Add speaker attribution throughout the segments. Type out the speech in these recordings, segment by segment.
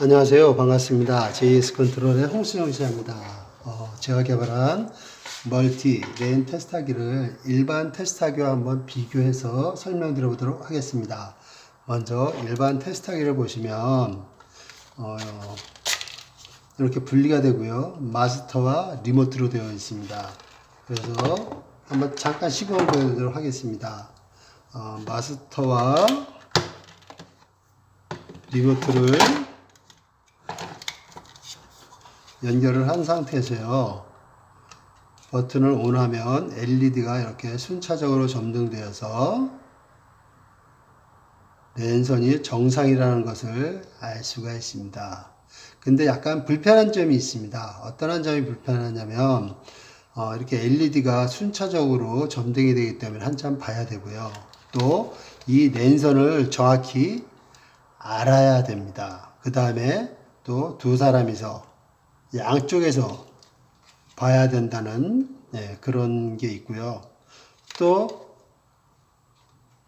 Speaker 1: 안녕하세요. 반갑습니다. JS 컨트롤의 홍순영 기자입니다. 어, 제가 개발한 멀티 레인 테스트하기를 일반 테스트하기와 한번 비교해서 설명드려 보도록 하겠습니다. 먼저 일반 테스트하기를 보시면 어, 이렇게 분리가 되고요. 마스터와 리모트로 되어 있습니다. 그래서 한번 잠깐 시공을 보여드리도록 하겠습니다. 어, 마스터와 리모트를 연결을 한 상태에서요. 버튼을 온하면 LED가 이렇게 순차적으로 점등되어서 랜선이 정상이라는 것을 알 수가 있습니다. 근데 약간 불편한 점이 있습니다. 어떤 점이 불편하냐면 어, 이렇게 LED가 순차적으로 점등이 되기 때문에 한참 봐야 되고요. 또 이 랜선을 정확히 알아야 됩니다. 그 다음에 또 두 사람이서 양쪽에서 봐야 된다는 네, 그런 게 있고요. 또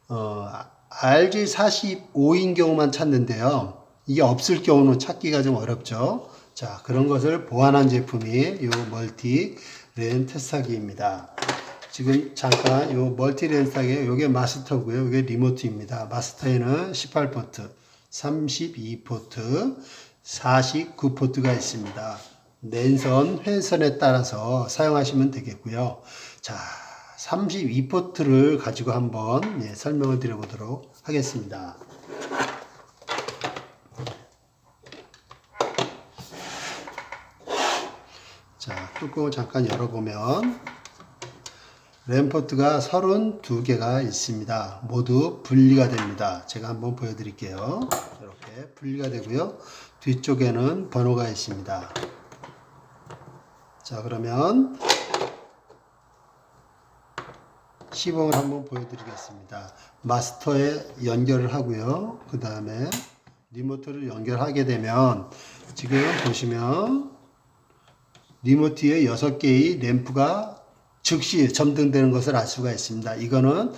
Speaker 1: 어, RG45인 경우만 찾는데요. 이게 없을 경우는 찾기가 좀 어렵죠. 자, 그런 것을 보완한 제품이 이 멀티 렌 테스트기입니다. 지금 잠깐 이 멀티 렌 테스트기 이게 마스터고요. 이게 리모트입니다. 마스터에는 18포트, 32포트, 49포트가 있습니다. 랜선, 회선에 따라서 사용하시면 되겠고요. 자, 32포트를 가지고 한번 예, 설명을 드려보도록 하겠습니다. 자, 뚜껑을 잠깐 열어보면 램포트가 32개가 있습니다. 모두 분리가 됩니다. 제가 한번 보여드릴게요. 이렇게 분리가 되고요. 뒤쪽에는 번호가 있습니다. 자, 그러면 시범을 한번 보여드리겠습니다. 마스터에 연결을 하고요. 그 다음에 리모트를 연결하게 되면 지금 보시면 리모트에 6개의 램프가 즉시 점등되는 것을 알 수가 있습니다. 이거는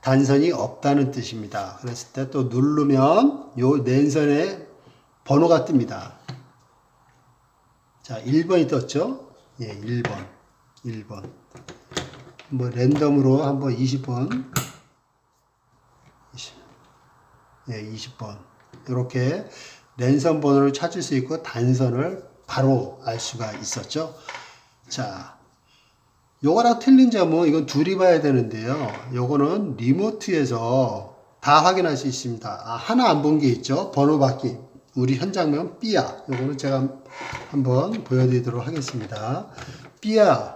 Speaker 1: 단선이 없다는 뜻입니다. 그랬을 때 또 누르면 요 랜선에 번호가 뜹니다. 자, 1번이 떴죠? 예, 1번. 1번. 뭐 랜덤으로 한번 20번. 20, 예, 20번. 이렇게 랜선 번호를 찾을 수 있고 단선을 바로 알 수가 있었죠. 자, 요거랑 틀린 점은 이건 둘이 봐야 되는데요. 요거는 리모트에서 다 확인할 수 있습니다. 아, 하나 안 본 게 있죠. 번호 바퀴. 우리 현장면 B야. 요거는 제가 한번 보여드리도록 하겠습니다. B야.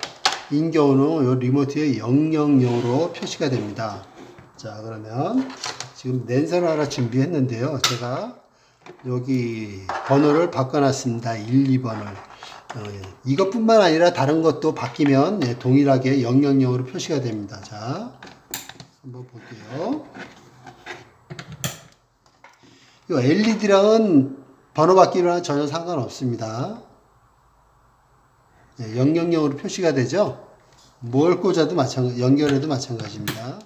Speaker 1: 인 경우는 요 리모트에 000으로 표시가 됩니다. 자, 그러면 지금 랜선 하나 준비했는데요. 제가 여기 번호를 바꿔놨습니다. 1, 2번을. 어, 예. 이것뿐만 아니라 다른 것도 바뀌면 예, 동일하게 000으로 표시가 됩니다. 자, 한번 볼게요. 이 LED랑은 번호 바뀌면 전혀 상관없습니다. 예, 000으로 표시가 되죠? 뭘 꽂아도 마찬가지, 연결해도 마찬가지입니다.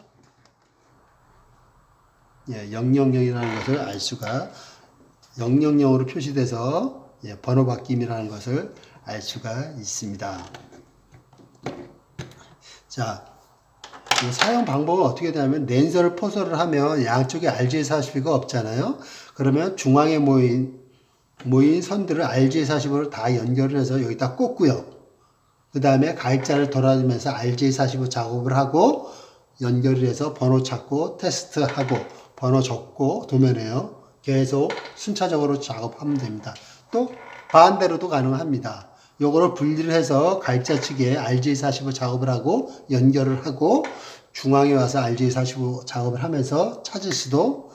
Speaker 1: 예, 000이라는 것을 알 수가 000으로 표시돼서 예, 번호 바뀜이라는 것을 알 수가 있습니다. 자, 이 사용 방법은 어떻게 되냐면 랜선을 포설을 하면 양쪽에 RJ40가 없잖아요. 그러면 중앙에 모인 모인 선들을 RJ45를 다 연결을 해서 여기다 꽂고요. 그 다음에 가입자를 돌아다니면서 RJ45 작업을 하고 연결을 해서 번호 찾고 테스트하고 번호 적고 도면에요. 계속 순차적으로 작업하면 됩니다. 또 반대로도 가능합니다. 요거를 분리를 해서 가입자 측에 RJ45 작업을 하고 연결을 하고 중앙에 와서 RJ45 작업을 하면서 찾을 수도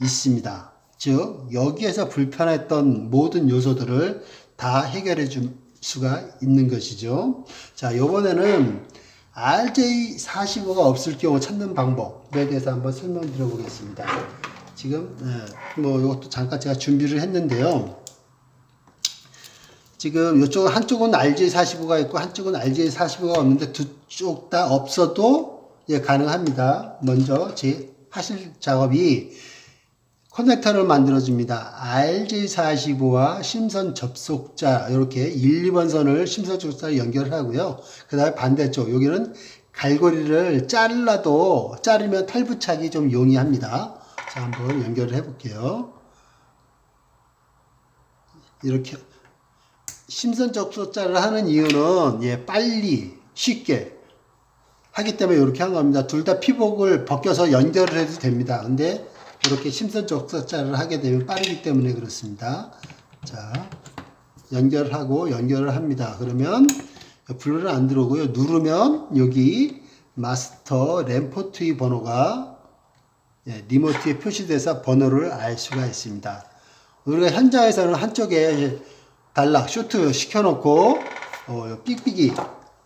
Speaker 1: 있습니다. 즉 여기에서 불편했던 모든 요소들을 다 해결해 줄 수가 있는 것이죠. 자, 요번에는 RJ45가 없을 경우 찾는 방법에 대해서 한번 설명드려 보겠습니다. 지금 네, 뭐 이것도 잠깐 제가 준비를 했는데요. 지금 이쪽 한쪽은 RJ45가 있고 한쪽은 RJ45가 없는데 두 쪽 다 없어도 예, 가능합니다. 먼저 제 하실 작업이 커넥터를 만들어 줍니다. RJ45와 심선 접속자 이렇게 1, 2번 선을 심선 접속자로 연결하고요. 그 다음에 반대쪽 여기는 갈고리를 잘라도 자르면 탈부착이 좀 용이합니다. 자 한번 연결을 해 볼게요. 이렇게 심선 접속자를 하는 이유는 예, 빨리 쉽게 하기 때문에 이렇게 한 겁니다. 둘 다 피복을 벗겨서 연결을 해도 됩니다. 근데 이렇게 심선 접속자를 하게 되면 빠르기 때문에 그렇습니다. 자, 연결하고 연결을 합니다. 그러면 블루는 안 들어오고요. 누르면 여기 마스터 램포트의 번호가 예, 리모트에 표시돼서 번호를 알 수가 있습니다. 우리가 현장에서는 한쪽에 단락 쇼트 시켜놓고 어, 삑삑이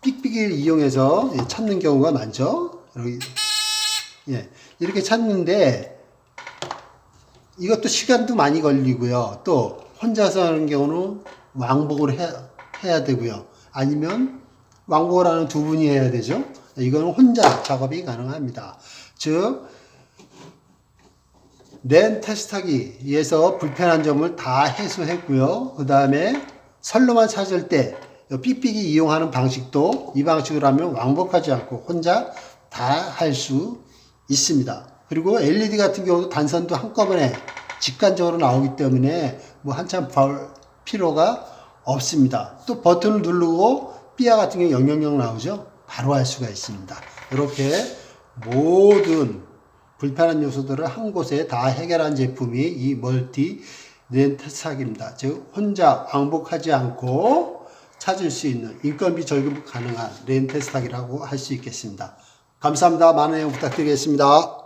Speaker 1: 삑삑이를 이용해서 예, 찾는 경우가 많죠. 여기, 예, 이렇게 찾는데 이것도 시간도 많이 걸리고요. 또 혼자서 하는 경우는 왕복을 해, 해야 되고요. 아니면 왕복을 하는 두 분이 해야 되죠. 이거는 혼자 작업이 가능합니다. 즉 랜 테스트하기에서 불편한 점을 다 해소했고요. 그 다음에 선로만 찾을 때 삑삑이 이용하는 방식도 이 방식으로 하면 왕복하지 않고 혼자 다 할 수 있습니다. 그리고 LED 같은 경우도 단선도 한꺼번에 직관적으로 나오기 때문에 뭐 한참 볼 필요가 없습니다. 또 버튼을 누르고 삐아 같은 경우 000 나오죠. 바로 할 수가 있습니다. 이렇게 모든 불편한 요소들을 한 곳에 다 해결한 제품이 이 멀티 렌트사기입니다. 즉 혼자 왕복하지 않고 찾을 수 있는 인건비 절감 가능한 렌트사기라고 할 수 있겠습니다. 감사합니다. 많은 애용 부탁드리겠습니다.